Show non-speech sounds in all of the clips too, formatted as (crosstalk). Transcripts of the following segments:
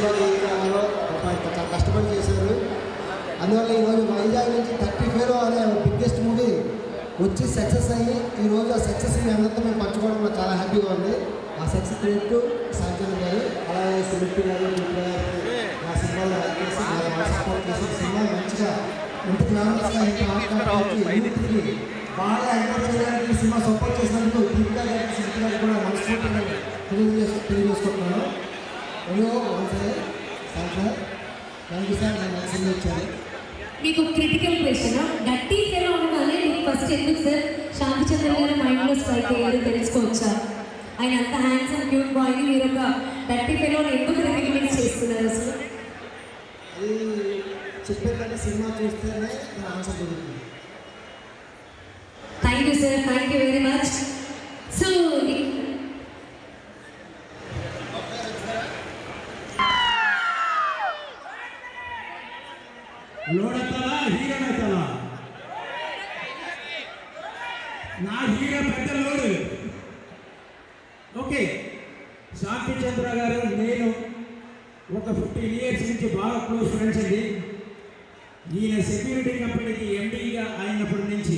Cinema తీయడంలో చాలా కష్టపడి చేశారు. అందువల్ల ఈరోజు వైజాగ్ నుంచి థర్టీ ఫైవ్ అనే బిగ్గెస్ట్ మూవీ వచ్చి సక్సెస్ అయ్యి ఈరోజు ఆ సక్సెస్ అందరితో మేము పంచుకోవడంలో చాలా హ్యాపీగా ఉంది. ఆ సక్సెస్ క్రెడిట్ సాధ్యం గారు అలాగే సిలిపి గారు నా సినిమాలో సపోర్ట్ చేసి సినిమా మంచిగా ఇంత జ్ఞానం బాగా ఎంకరేజ్ చేయడానికి సినిమా సపోర్ట్ చేసినందుకు దీపికా గారికి సిలిపి గారికి కూడా మనస్ఫూర్తిగా తెలియజేసు తెలియజేసుకుంటున్నాను. మీకు క్రిటికల్ క్వశ్చన్ గట్టి ఫెలో ఉండగానే మీకు ఫస్ట్ ఎందుకు సార్? శాంతి చంద్ర గారు మైండ్లో స్ట్రైక్ అయ్యారు తెలుసుకోవచ్చా? ఆయన అంత హ్యాండ్స్ అండ్ క్యూట్ బాయ్ మీరు ఒక గట్టి ఫెలో ఎందుకు రికగ్నైజ్ చేస్తున్నారు అసలు? సినిమా చూస్తేనే answer thank you sir thank you very much నా హీరో పెద్ద లోడు. ఓకే శాంతి చంద్ర గారు నేను ఒక ఫిఫ్టీన్ ఇయర్స్ నుంచి బాగా క్లోజ్ ఫ్రెండ్స్ అండి. ఈయన సెక్యూరిటీ కంపెనీకి ఎండీగా అయినప్పటి నుంచి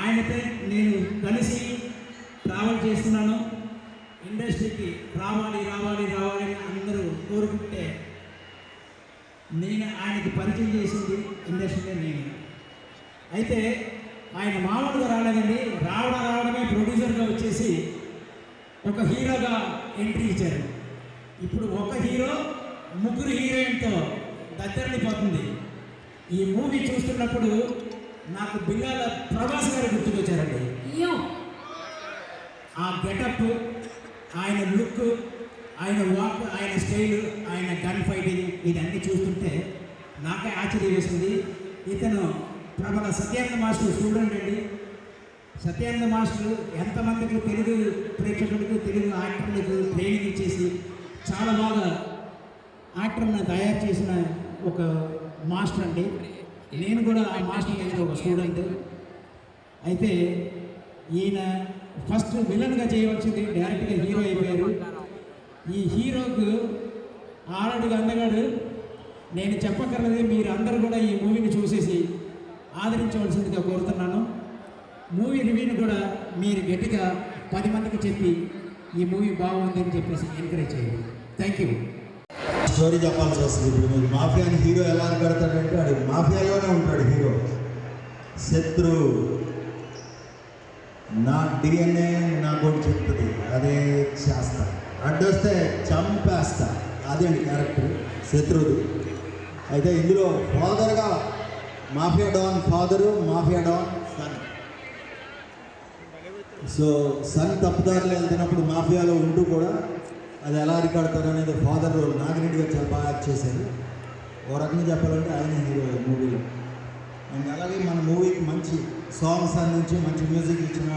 ఆయనతో నేను కలిసి ట్రావెల్ చేస్తున్నాను. ఇండస్ట్రీకి రావాలి రావాలి రావాలి అని అందరూ కోరుకుంటే నేను ఆయనకి పరిచయం చేసింది ఇండస్ట్రీలో నేను. అయితే ఆయన మామూలుగా రాలేదండి. రావడం రావడమే ప్రొడ్యూసర్గా వచ్చేసి ఒక హీరోగా ఎంట్రీ ఇచ్చారు. ఇప్పుడు ఒక హీరో ముగ్గురు హీరోయిన్తో దగ్గరనిపోతుంది ఈ మూవీ చూస్తున్నప్పుడు నాకు బిల్లాల ప్రభాస్ గారు గుర్తుకొచ్చారండి. ఆ గెటప్ ఆయన లుక్ ఆయన వాక్ ఆయన స్టైల్ ఆయన గన్ ఫైటింగ్ ఇదన్నీ చూస్తుంటే నాకే ఆశ్చర్యం వేసింది. ఇతను ప్రబల సత్యానంద మాస్టర్ స్టూడెంట్ అండి. సత్యానంద మాస్టర్ ఎంతమందికి తెలుగు ప్రేక్షకులకు తెలుగు యాక్టర్లకు ట్రైనింగ్ ఇచ్చేసి చాలా బాగా యాక్టర్ని తయారు చేసిన ఒక మాస్టర్ అండి. నేను కూడా ఆ మాస్టర్ అనేది ఒక స్టూడెంట్. అయితే ఈయన ఫస్ట్ విలన్గా చేయవలసింది డైరెక్ట్గా హీరో అయిపోయారు. ఈ హీరోకు ఆరడుగు అందగాడు నేను చెప్పక్కర్లేదు మీరు అందరూ కూడా ఈ మూవీని చూసేసి ఆదరించవలసిందిగా కోరుతున్నాను. మూవీ రివ్యూని కూడా మీరు గట్టిగా పది మందికి చెప్పి ఈ మూవీ బాగుంది అని చెప్పేసి ఎంకరేజ్ చేయండి. థ్యాంక్ యూ స్టోరీ చెప్పాల్సి వస్తుంది. ఇప్పుడు మీరు మాఫియాని హీరో ఎలా కడతాడంటే వాడు మాఫియాలోనే ఉంటాడు హీరో. శత్రు నా డిఎన్ఏ నా ఒకటి చెప్తుంది. అదే చేస్తా. అడ్డొస్తే చంపేస్తా. అదే అండి క్యారెక్టర్ శత్రువుది. అయితే ఇందులో ఫాదర్గా mafia don father mafia don son. So son తప్పుదారులు వెళ్తున్నప్పుడు మాఫియాలో ఉంటూ కూడా అది ఎలా అరికడతారు అనేది ఫాదర్ రోల్ నాగిరెడ్డి గారు చాలా బాగా యాక్ట్ చేశారు. ఓ రకంగా చెప్పాలంటే ఆయన హీరో మూవీలో. అండ్ అలాగే మన మూవీకి మంచి సాంగ్స్ అందించి మంచి మ్యూజిక్ ఇచ్చిన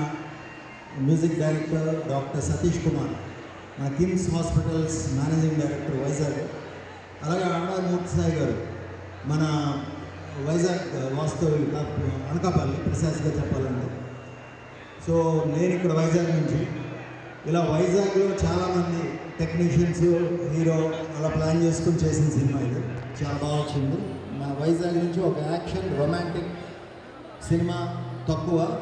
music director doctor Satish Kumar మన KIMS hospitals managing director Vizag అలాగే అన్నారు మూర్తి సాయి గారు మన వైజాగ్ వాస్తవ్యులు కా- అనకాపల్లి ప్రిసైజ్గా చెప్పాలంటే. సో నేను ఇక్కడ వైజాగ్ నుంచి. ఇలా వైజాగ్లో చాలామంది టెక్నీషియన్స్ హీరో అలా ప్లాన్ చేసుకుని చేసిన సినిమా ఇది. చాలా బాగా వచ్చింది. మా వైజాగ్ నుంచి ఒక యాక్షన్ రొమాంటిక్ సినిమా తక్కువ.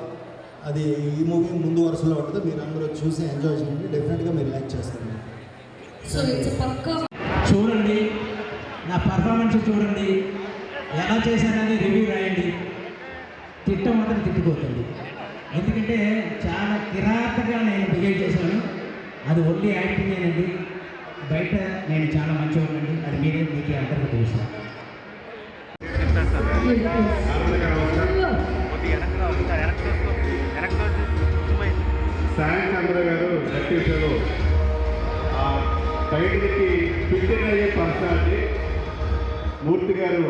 అది ఈ మూవీ ముందు వరుసలో ఉంటుంది. మీరు అందరూ చూసి ఎంజాయ్ చేయండి. డెఫినెట్గా మీరు లైక్ చేస్తారు. సో ఇట్స్ పక్కా చూడండి. నా పర్ఫార్మెన్స్ చూడండి. ఎలా చేశానని రివ్యూ రాయండి. తిట్ట మాత్రం తిట్టుకోకండి ఎందుకంటే చాలా కిరాతగా నేను బిహేవ్ చేశాను. అది ఓన్లీ యాక్టింగేనండి బయట నేను చాలా మంచివాడినండి అది మీరే మీకు అందరికీ తెలుసు. సాయం చంద్ర గారు నటించారు ఆ బయటికి ఫిట్టింగ్ అయ్యే పర్సనాలిటీ మూర్తి గారు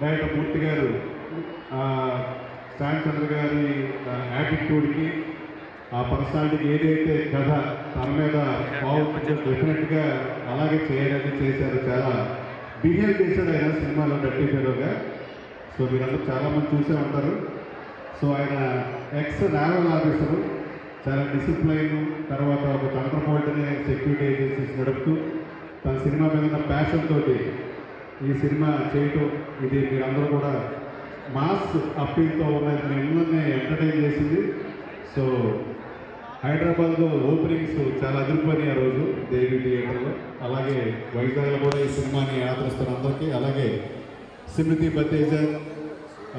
డైరెక్టర్ మూర్తి గారు ఆ, చంద్ర గారి యాటిట్యూడ్కి ఆ పర్సనాలిటీకి ఏదైతే కథ తన మీద బాగుంటుందో డెఫినెట్గా అలాగే చేయడానికి చేశారు. చాలా బిహేవ్ చేశాడు ఆయన సినిమాలో డర్టీ ఫెలోగా సో మీరందరూ చాలామంది చూసే ఉంటారు. సో ఆయన ఎక్స్ నావల్ ఆఫీసరు. చాలా డిసిప్లైన్ తర్వాత ఒక తండ్రపోల్ట్ని సెక్యూరిటీ ఏజెన్సీస్ నడుపుతూ తన సినిమా మీద ఉన్న ప్యాషన్ తోటి ఈ సినిమా చేయటం ఇది మీరందరూ కూడా మాస్ అప్పీల్తో ఉన్నది. మిమ్మల్ని ఎంటర్టైన్ చేసింది. సో హైదరాబాద్లో ఓపెనింగ్స్ చాలా అదిరిపోయినాయి ఆ రోజు దేవి థియేటర్లో. అలాగే వైజాగ్లో కూడా ఈ సినిమాని ఆదరిస్తున్న అందరికీ అలాగే సిమృతి బతేజ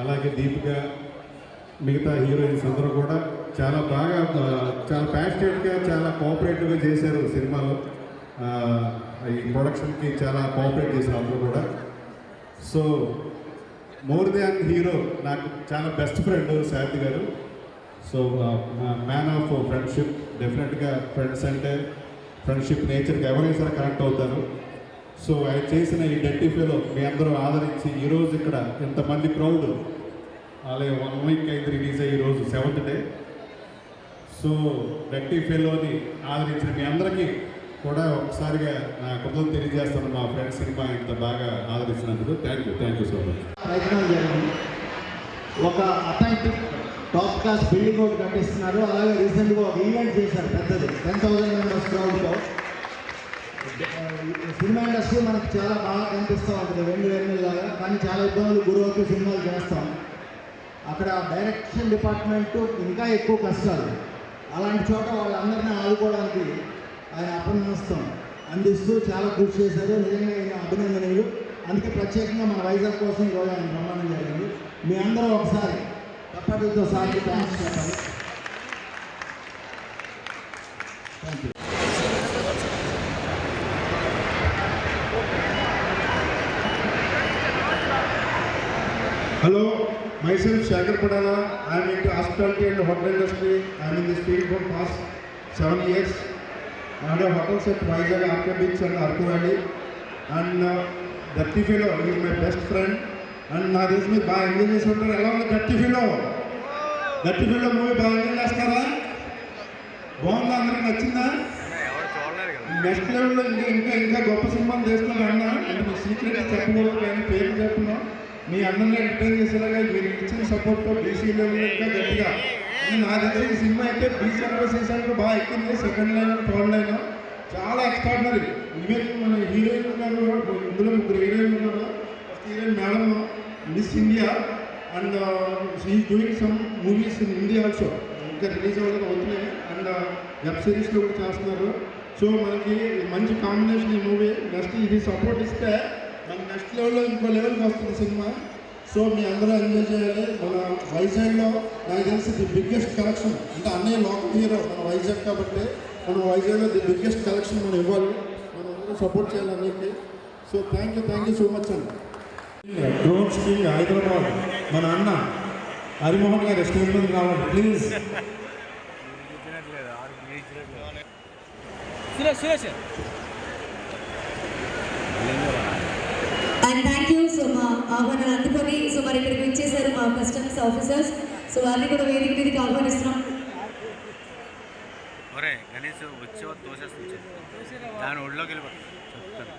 అలాగే దీపిక మిగతా హీరోయిన్స్ అందరూ కూడా చాలా బాగా చాలా ప్యాషనేట్గా చాలా కోఆపరేటివ్గా చేశారు సినిమాలో. ఈ ప్రొడక్షన్కి చాలా కోఆపరేట్ చేశారు అందరూ కూడా. సో మోర్ దాన్ హీరో నాకు చాలా బెస్ట్ ఫ్రెండ్ శాంతి గారు. సో మ్యాన్ ఆఫ్ ఫ్రెండ్షిప్ డెఫినెట్గా ఫ్రెండ్స్ అంటే ఫ్రెండ్షిప్ నేచర్కి ఎవరైనా సరే కనెక్ట్ అవుతారు. సో ఆయన చేసిన ఈ డెట్టి మీ అందరూ ఆదరించి ఈరోజు ఇక్కడ ఇంతమంది క్రౌడ్ అలాగే వన్ వీక్ అయింది రిలీజ్ అయ్యి ఈరోజు సెవెంత్ డే సో డెట్టి ఆదరించిన మీ అందరికీ కూడా ఒకసారిగా నా కుటుంబం తెలియజేస్తాను మా ఫ్రెండ్స్ సినిమా ఇంత బాగా ఆదరించినందుకు thank you thank you so much ప్రయత్నం జరిగింది. ఒక అథెంటిక్ టాప్ క్లాస్ బిల్డింగ్ ఒకటి కట్టిస్తున్నారు. అలాగే రీసెంట్గా ఒక ఈవెంట్ చేశారు పెద్దది. టెన్ థౌసండ్ మెంబర్స్ క్రౌడ్తో సినిమా ఇండస్ట్రీ మనకు చాలా బాగా కనిపిస్తూ ఉంటుంది. రెండు లాగా కానీ చాలా ఇబ్బందులు గురవుతూ సినిమాలు చేస్తాం. అక్కడ డైరెక్షన్ డిపార్ట్మెంట్ ఇంకా ఎక్కువ కష్టాలు. అలాంటి చోట వాళ్ళందరినీ ఆదుకోవడానికి ఆయన అభినందిస్తాం అందిస్తూ చాలా కృషి చేశారు నిజంగా ఆయన అభినందనీయులు అందుకే ప్రత్యేకంగా మన వైజాగ్ కోసం ఈరోజు ఆయన ప్రమాణం జరిగింది మీ అందరూ ఒకసారి తప్పటితో సాగి థ్యాంక్స్ చెప్పాలి thank you hello myself Shagar Padala. I am into hospitality and hotel industry. I am in this field for past seven years. I have hotels at Vizag, Arca Beach and Arku Valley. And uh, Datti Fellow is my best friend. And నా తెలిసి మీరు బాగా enjoy చేసి ఉంటారు ఎలా ఉంది గట్టి ఫీలో గట్టి ఫీలో మూవీ బాగా ఎంజాయ్ చేస్తారా? బాగుందా? అందరికి నచ్చిందా? నెక్స్ట్ లెవెల్లో ఇంకా ఇంకా ఇంకా గొప్ప సినిమాలు చేస్తున్నారు అన్న. అంటే మీ సీక్రెట్ చెప్పకూడదు కానీ పేర్లు చెప్తున్నాం మీ అన్నని ఎంటర్టైన్ చేసేలాగా మీరు ఇచ్చిన సపోర్ట్తో డీసీ లెవెల్ ఇంకా గట్టిగా నా దగ్గర ఈ సినిమా అయితే ప్రీ సెంటర్ సి బాగా ఎక్కింది సెకండ్ లైన్ థర్డ్ లైన్ చాలా ఎక్స్ట్రాడినరీ ఈవెన్ మన హీరోయిన్ ఉన్నారు ఇందులో ముగ్గురు హీరోయిన్ ఉన్నారు first heroine madam miss India and she doing some movies in India also ఇంకా రిలీజ్ అవ్వడం అవుతున్నాయి. అండ్ వెబ్ సిరీస్లో కూడా చేస్తున్నారు. సో మనకి మంచి కాంబినేషన్ ఈ మూవీ నెక్స్ట్ ఇది సపోర్ట్ ఇస్తే మనకి నెక్స్ట్ లెవెల్లో ఇంకో లెవెల్కి వస్తుంది సినిమా. సో మీ అందరూ ఎంజాయ్ చేయాలి. మన వైజాగ్లో నాకు తెలిసి ది బిగ్గెస్ట్ కలెక్షన్ అంటే అన్నయ్య లోకల్ హీరో మన వైజాగ్ కాబట్టి మనం వైజాగ్లో ది బిగ్గెస్ట్ కలెక్షన్ మనం ఇవ్వాలి. మనం అందరూ సపోర్ట్ చేయాలి అన్నిటికీ so thank you thank you so much అండి డ్రోన్ స్కింగ్ హైదరాబాద్ మన అన్న హరిమోహన్ గారు స్టేజ్ మీద రావాలి please Suresh Suresh. And thank you so మా ఆహ్వానాన్ని అందుకొని సో మరి ఇక్కడికి వచ్చేసారు మా కస్టమర్స్ ఆఫీసర్స్ సో వారిని కూడా వేదిక మీదకి ఆహ్వానిస్తున్నాం. ఒరే గణేష్ వచ్చే తోసేస్తుంది దాని ఒళ్ళోకి వెళ్ళిపోతుంది చెప్తాను.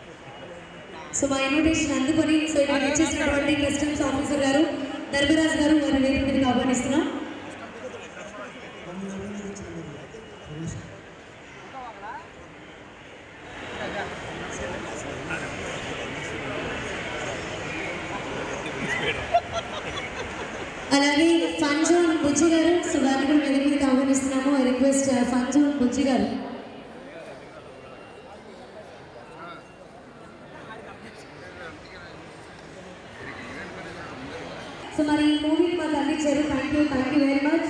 సో మా ఇన్విటేషన్ అందుకొని సో ఇక్కడ వచ్చేసినటువంటి కస్టమ్స్ ఆఫీసర్ గారు ధర్మరాజ్ గారు వారిని వేదిక మీదకి ఆహ్వానిస్తున్నాం. (laughs) అలాగే ఫన్ జోన్ బుజ్జి గారు సో వారిని కూడా వేదిక మీదకి ఆహ్వానిస్తున్నాము I request uh, fun zone Bujji గారు. సో మరి ఈ మూవీకి మాకు అందించారు thank you thank you very much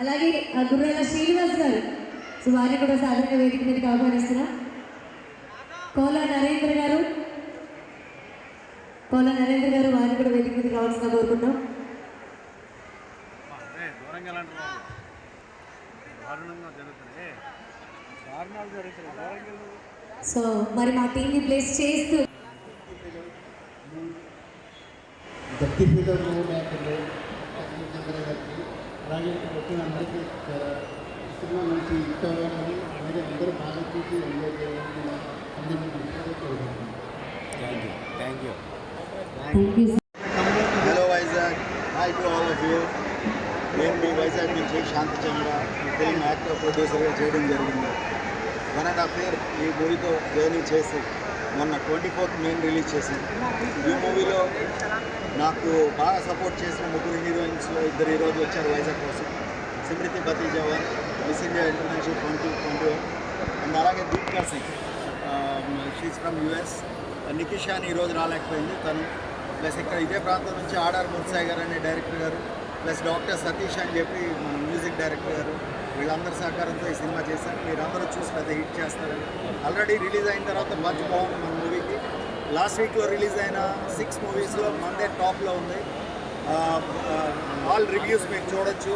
అలాగే ఆ గుర్రాల శ్రీనివాస్ గారు. సో వారిని కూడా సాధారణ వేదిక మీదకి ఆహ్వానిస్తున్నాం. కోలా నరేంద్ర గారు. కోల నరేంద్ర గారు వారిని కూడా వేదిక మీదకి రావాల్సిన వెళ్ళు. సో మరి మా టీంని ప్లేస్ చేస్తూ అలాగే వచ్చిన అందరికీ సినిమా అలాగే అందరూ బాగా చూసి ఎంజాయ్ చేయాలని అందరినీ thank you. Thank you. Hello Vizag hi to all of you నేను మీ వైజాగ్ నుంచి శాంతి చంద్ర ఫిల్మ్ యాక్టర్ ప్రొడ్యూసర్గా చేయడం జరిగింది. వన్ అండ్ హాఫ్ ఇయర్ ఈ మూవీతో జర్నీ చేసి మొన్న ట్వంటీ ఫోర్త్ మెయిన్ రిలీజ్ చేసింది ఈ మూవీలో నాకు బాగా సపోర్ట్ చేసిన ముగ్గురు హీరోయిన్స్లో ఇద్దరు ఈరోజు వచ్చారు వైజాగ్ కోసం. Smriti బతీ miss India international twenty twenty one and అలాగే Deepika Singh she's from US నికిషాని ఈరోజు రాలేకపోయింది. తను ప్లస్ ఇక్కడ ఇదే ప్రాంతం నుంచి ఆడార్ ముత్సాయి గారు అనే డైరెక్టర్ గారు ప్లస్ డాక్టర్ సతీష్ అని చెప్పి మన మ్యూజిక్ డైరెక్టర్ గారు వీళ్ళందరి సహకారంతో ఈ సినిమా చేశారు. మీరు అందరూ చూసి పెద్ద హిట్ చేస్తారని. ఆల్రెడీ రిలీజ్ అయిన తర్వాత మంచి బాగుంది మన మూవీకి. లాస్ట్ వీక్లో రిలీజ్ అయిన సిక్స్ మూవీస్లో మందే టాప్లో ఉంది. ఆల్ రివ్యూస్ మీరు చూడొచ్చు.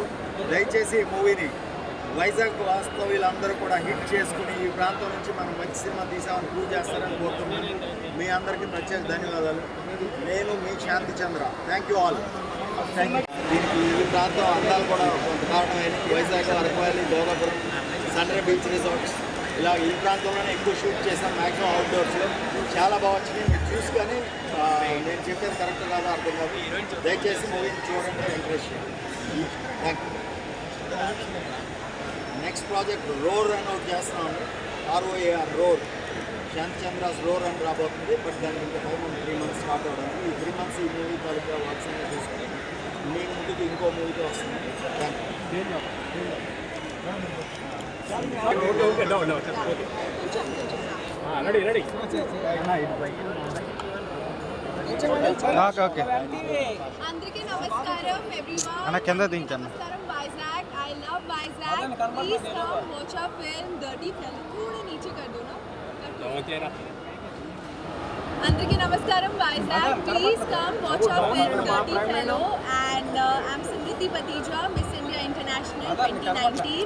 దయచేసి ఈ మూవీని వైజాగ్ వాస్తవ్యులందరూ కూడా హిట్ చేసుకుని ఈ ప్రాంతం నుంచి మనం మంచి సినిమా తీసామని ప్రూవ్ చేస్తారని కోరుతున్నాను మీ అందరికీ ప్రత్యేక ధన్యవాదాలు. Shanti Chandra. Thank you all దీనికి ఈ ప్రాంతం అందాలు కూడా కొంత కారణమైన వైజాగ్ అరకువాలి భోగాపురం సండ్రే బీచ్ రిసార్ట్స్. ఇలా ఈ ప్రాంతంలోనే ఎక్కువ షూట్ చేశాం మ్యాక్సిమం అవుట్డోర్స్లో చాలా బాగా వచ్చింది మీరు చూసి కానీ నేను చెప్పేది కరెక్ట్ కాదు అర్థం కాదు. దయచేసి మూవీని చూడండి interest thank next project roar run చేస్తున్నాం అండి ఆర్ఓఏఆర్ రోర్ శాంతి చంద్రాస్ రోర్ అని రాబోతుంది బట్ దానికి ఇంకా టైం ఉంది త్రీ మంత్స్ స్టార్ట్ అవ్వడానికి ఈ త్రీ మంత్స్ ఈ మూవీ తాలూకా వర్క్స్ అన్ని చూసుకొని మీ ముందుకు ఇంకో మూవీతో వస్తుంది థ్యాంక్ యూ అందరికీ నమస్కారం ఎవ్రీవన్ అన్న, కింద దించన్న. నమస్కారం Vizag I love Vizag please come watch a film dirty fellow थोड़ा नीचे कर दो ना అందరికీ నమస్కారం Vizag please come watch a film dirty fellow and I'm Simrithi Bathija miss India international 2019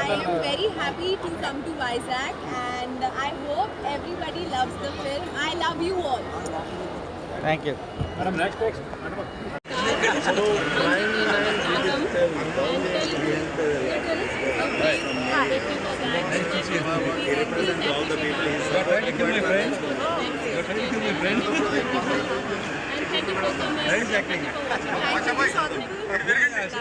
I am very happy to come to Vizag and I hope everybody loves the film. I love you all. Thank you Thank you, my friend. Thank you, my friend. Very exactly. Very good.